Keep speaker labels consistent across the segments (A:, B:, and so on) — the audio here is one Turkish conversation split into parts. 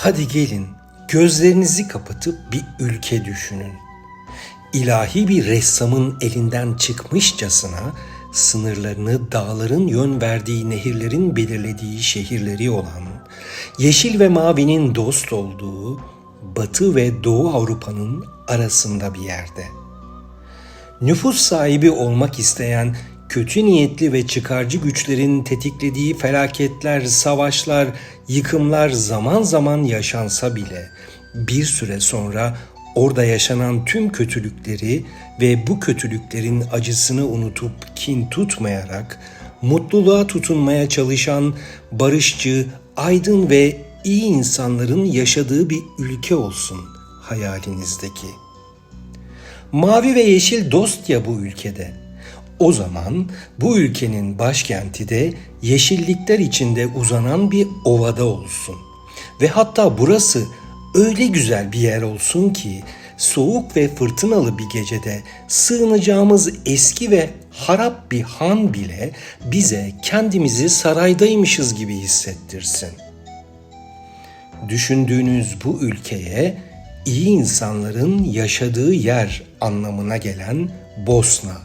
A: Hadi gelin gözlerinizi kapatıp bir ülke düşünün. İlahi bir ressamın elinden çıkmışçasına sınırlarını dağların yön verdiği nehirlerin belirlediği şehirleri olan, yeşil ve mavinin dost olduğu Batı ve Doğu Avrupa'nın arasında bir yerde. Nüfus sahibi olmak isteyen kötü niyetli ve çıkarcı güçlerin tetiklediği felaketler, savaşlar, yıkımlar zaman zaman yaşansa bile bir süre sonra orada yaşanan tüm kötülükleri ve bu kötülüklerin acısını unutup kin tutmayarak mutluluğa tutunmaya çalışan barışçı, aydın ve iyi insanların yaşadığı bir ülke olsun hayalinizdeki. Mavi ve yeşil dost ya bu ülkede. O zaman bu ülkenin başkenti de yeşillikler içinde uzanan bir ovada olsun. Ve hatta burası öyle güzel bir yer olsun ki soğuk ve fırtınalı bir gecede sığınacağımız eski ve harap bir han bile bize kendimizi saraydaymışız gibi hissettirsin. Düşündüğünüz bu ülkeye iyi insanların yaşadığı yer anlamına gelen Bosna,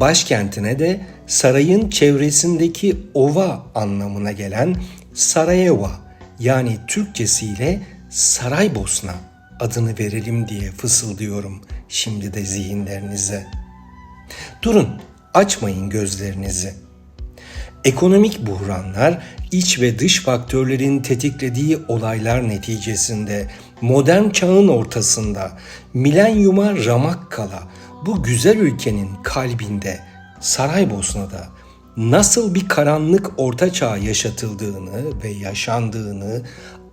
A: başkentine de sarayın çevresindeki ova anlamına gelen Sarayeva yani Türkçesiyle Saraybosna adını verelim diye fısıldıyorum şimdi de zihinlerinize. Durun, açmayın gözlerinizi. Ekonomik buhranlar, iç ve dış faktörlerin tetiklediği olaylar neticesinde modern çağın ortasında milenyuma ramak kala bu güzel ülkenin kalbinde Saraybosna'da nasıl bir karanlık orta çağ yaşatıldığını ve yaşandığını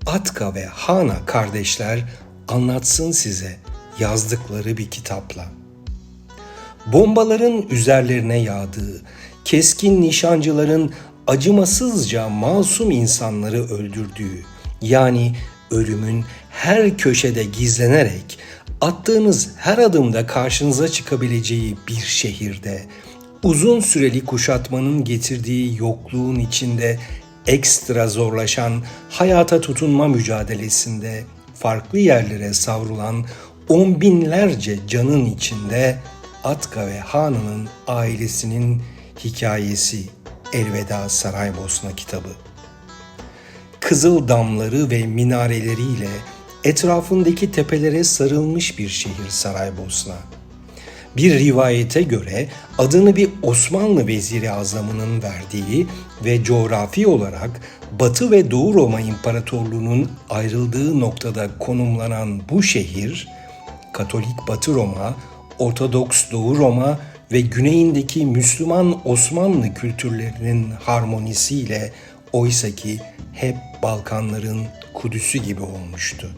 A: Atka ve Hana kardeşler anlatsın size yazdıkları bir kitapla. Bombaların üzerlerine yağdığı, keskin nişancıların acımasızca masum insanları öldürdüğü, yani ölümün her köşede gizlenerek attığınız her adımda karşınıza çıkabileceği bir şehirde, uzun süreli kuşatmanın getirdiği yokluğun içinde ekstra zorlaşan hayata tutunma mücadelesinde farklı yerlere savrulan on binlerce canın içinde Atka ve Hanı'nın ailesinin hikayesi Elveda Saraybosna kitabı. Kızıl damları ve minareleriyle etrafındaki tepelere sarılmış bir şehir Saraybosna. Bir rivayete göre adını bir Osmanlı veziri azamının verdiği ve coğrafi olarak Batı ve Doğu Roma İmparatorluğu'nun ayrıldığı noktada konumlanan bu şehir, Katolik Batı Roma, Ortodoks Doğu Roma ve güneyindeki Müslüman Osmanlı kültürlerinin harmonisiyle oysaki hep Balkanların Kudüs'ü gibi olmuştu.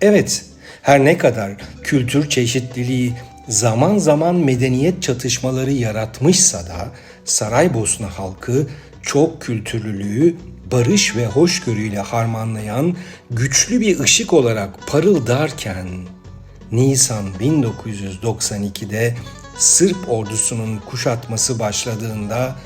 A: Evet, her ne kadar kültür çeşitliliği zaman zaman medeniyet çatışmaları yaratmışsa da Saraybosna halkı çok kültürlülüğü barış ve hoşgörüyle harmanlayan güçlü bir ışık olarak parıldarken Nisan 1992'de Sırp ordusunun kuşatması başladığında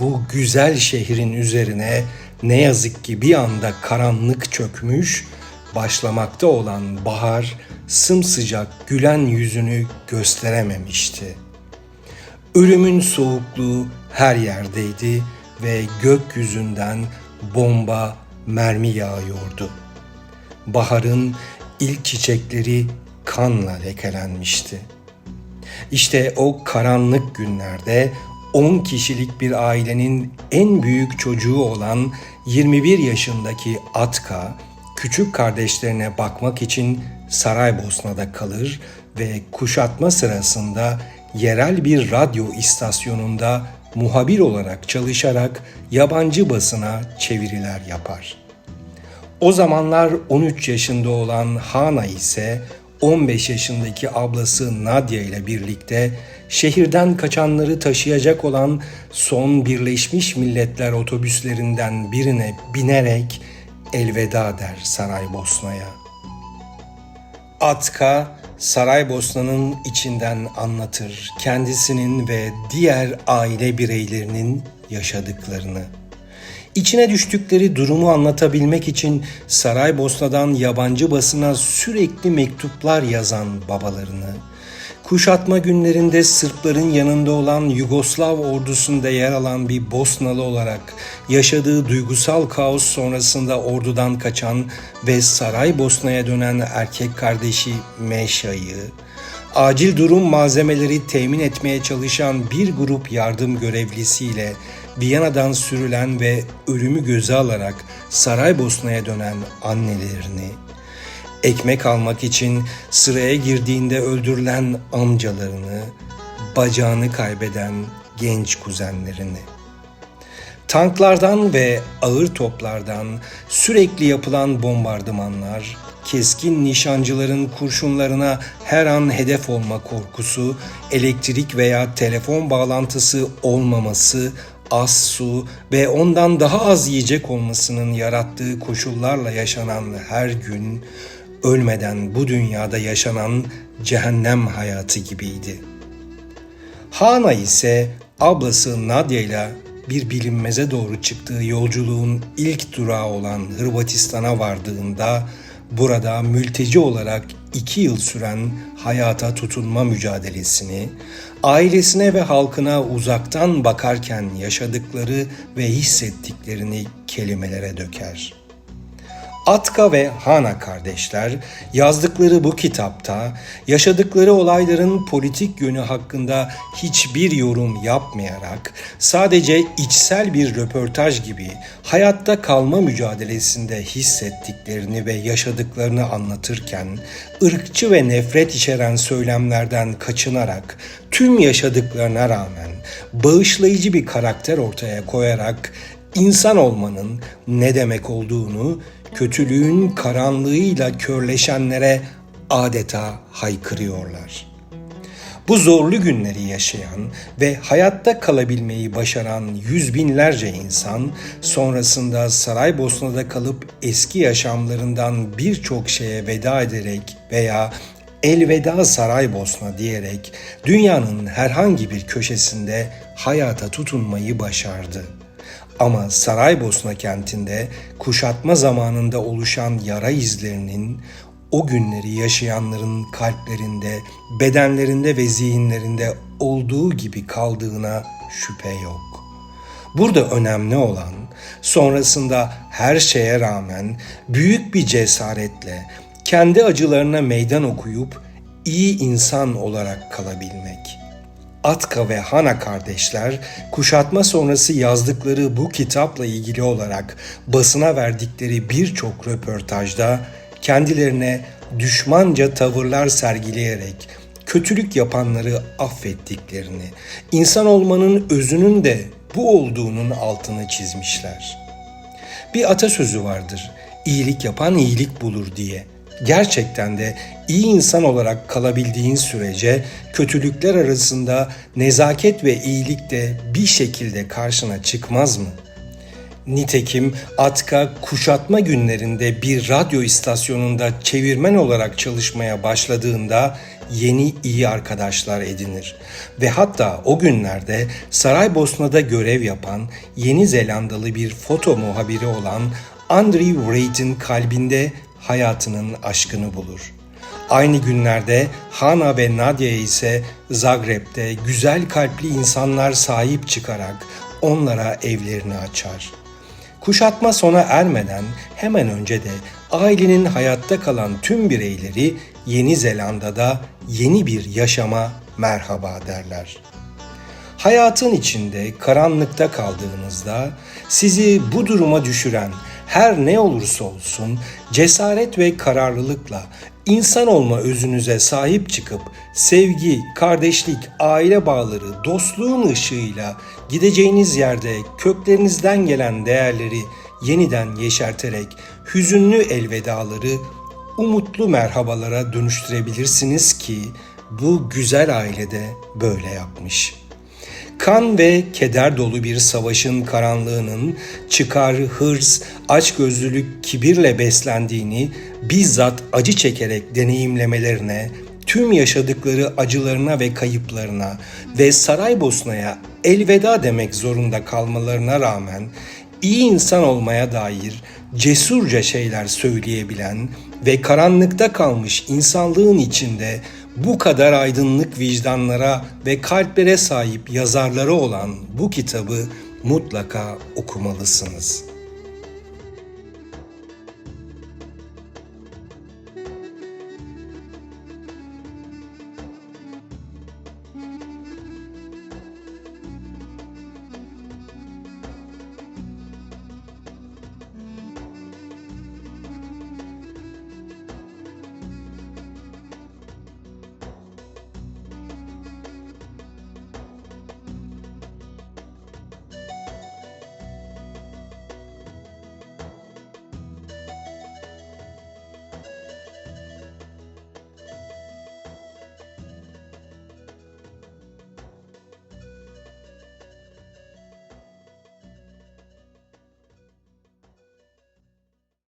A: bu güzel şehrin üzerine ne yazık ki bir anda karanlık çökmüş, başlamakta olan bahar sımsıcak gülen yüzünü gösterememişti. Ölümün soğukluğu her yerdeydi ve gökyüzünden bomba, mermi yağıyordu. Baharın ilk çiçekleri kanla lekelenmişti. İşte o karanlık günlerde 10 kişilik bir ailenin en büyük çocuğu olan 21 yaşındaki Atka, küçük kardeşlerine bakmak için Saraybosna'da kalır ve kuşatma sırasında yerel bir radyo istasyonunda muhabir olarak çalışarak yabancı basına çeviriler yapar. O zamanlar 13 yaşında olan Hana ise 15 yaşındaki ablası Nadia ile birlikte şehirden kaçanları taşıyacak olan son Birleşmiş Milletler otobüslerinden birine binerek elveda der Saraybosna'ya. Atka Saraybosna'nın içinden anlatır kendisinin ve diğer aile bireylerinin yaşadıklarını. İçine düştükleri durumu anlatabilmek için Saraybosna'dan yabancı basına sürekli mektuplar yazan babalarını, kuşatma günlerinde Sırpların yanında olan Yugoslav ordusunda yer alan bir Bosnalı olarak yaşadığı duygusal kaos sonrasında ordudan kaçan ve Saraybosna'ya dönen erkek kardeşi Meşa'yı, acil durum malzemeleri temin etmeye çalışan bir grup yardım görevlisiyle Viyana'dan sürülen ve ölümü göze alarak Saraybosna'ya dönen annelerini, ekmek almak için sıraya girdiğinde öldürülen amcalarını, bacağını kaybeden genç kuzenlerini. Tanklardan ve ağır toplardan sürekli yapılan bombardımanlar, keskin nişancıların kurşunlarına her an hedef olma korkusu, elektrik veya telefon bağlantısı olmaması, az su ve ondan daha az yiyecek olmasının yarattığı koşullarla yaşanan her gün ölmeden bu dünyada yaşanan cehennem hayatı gibiydi. Hana ise ablası Nadia ile bir bilinmeze doğru çıktığı yolculuğun ilk durağı olan Hırvatistan'a vardığında burada mülteci olarak iki yıl süren hayata tutunma mücadelesini, ailesine ve halkına uzaktan bakarken yaşadıkları ve hissettiklerini kelimelere döker.'' Atka ve Hana kardeşler yazdıkları bu kitapta yaşadıkları olayların politik yönü hakkında hiçbir yorum yapmayarak sadece içsel bir röportaj gibi hayatta kalma mücadelesinde hissettiklerini ve yaşadıklarını anlatırken ırkçı ve nefret içeren söylemlerden kaçınarak tüm yaşadıklarına rağmen bağışlayıcı bir karakter ortaya koyarak insan olmanın ne demek olduğunu kötülüğün karanlığıyla körleşenlere adeta haykırıyorlar. Bu zorlu günleri yaşayan ve hayatta kalabilmeyi başaran yüz binlerce insan sonrasında Saraybosna'da kalıp eski yaşamlarından birçok şeye veda ederek veya elveda Saraybosna diyerek dünyanın herhangi bir köşesinde hayata tutunmayı başardı.'' Ama Saraybosna kentinde kuşatma zamanında oluşan yara izlerinin o günleri yaşayanların kalplerinde, bedenlerinde ve zihinlerinde olduğu gibi kaldığına şüphe yok. Burada önemli olan sonrasında her şeye rağmen büyük bir cesaretle kendi acılarına meydan okuyup iyi insan olarak kalabilmek.'' Atka ve Hana kardeşler kuşatma sonrası yazdıkları bu kitapla ilgili olarak basına verdikleri birçok röportajda kendilerine düşmanca tavırlar sergileyerek kötülük yapanları affettiklerini, insan olmanın özünün de bu olduğunun altını çizmişler. Bir atasözü vardır. İyilik yapan iyilik bulur diye gerçekten de iyi insan olarak kalabildiğin sürece kötülükler arasında nezaket ve iyilik de bir şekilde karşına çıkmaz mı? Nitekim Atka kuşatma günlerinde bir radyo istasyonunda çevirmen olarak çalışmaya başladığında yeni iyi arkadaşlar edinir. Ve hatta o günlerde Saraybosna'da görev yapan Yeni Zelandalı bir foto muhabiri olan Andrew Wright'in kalbinde hayatının aşkını bulur. Aynı günlerde Hana ve Nadia ise Zagreb'de güzel kalpli insanlar sahip çıkarak onlara evlerini açar. Kuşatma sona ermeden hemen önce de ailenin hayatta kalan tüm bireyleri Yeni Zelanda'da yeni bir yaşama merhaba derler. Hayatın içinde karanlıkta kaldığınızda sizi bu duruma düşüren her ne olursa olsun cesaret ve kararlılıkla insan olma özünüze sahip çıkıp sevgi, kardeşlik, aile bağları, dostluğun ışığıyla gideceğiniz yerde köklerinizden gelen değerleri yeniden yeşerterek hüzünlü elvedaları umutlu merhabalara dönüştürebilirsiniz ki bu güzel ailede böyle yapmış.'' Kan ve keder dolu bir savaşın karanlığının çıkar, hırs, açgözlülük, kibirle beslendiğini bizzat acı çekerek deneyimlemelerine, tüm yaşadıkları acılarına ve kayıplarına ve Saraybosna'ya elveda demek zorunda kalmalarına rağmen iyi insan olmaya dair cesurca şeyler söyleyebilen ve karanlıkta kalmış insanlığın içinde bu kadar aydınlık vicdanlara ve kalplere sahip yazarları olan bu kitabı mutlaka okumalısınız.''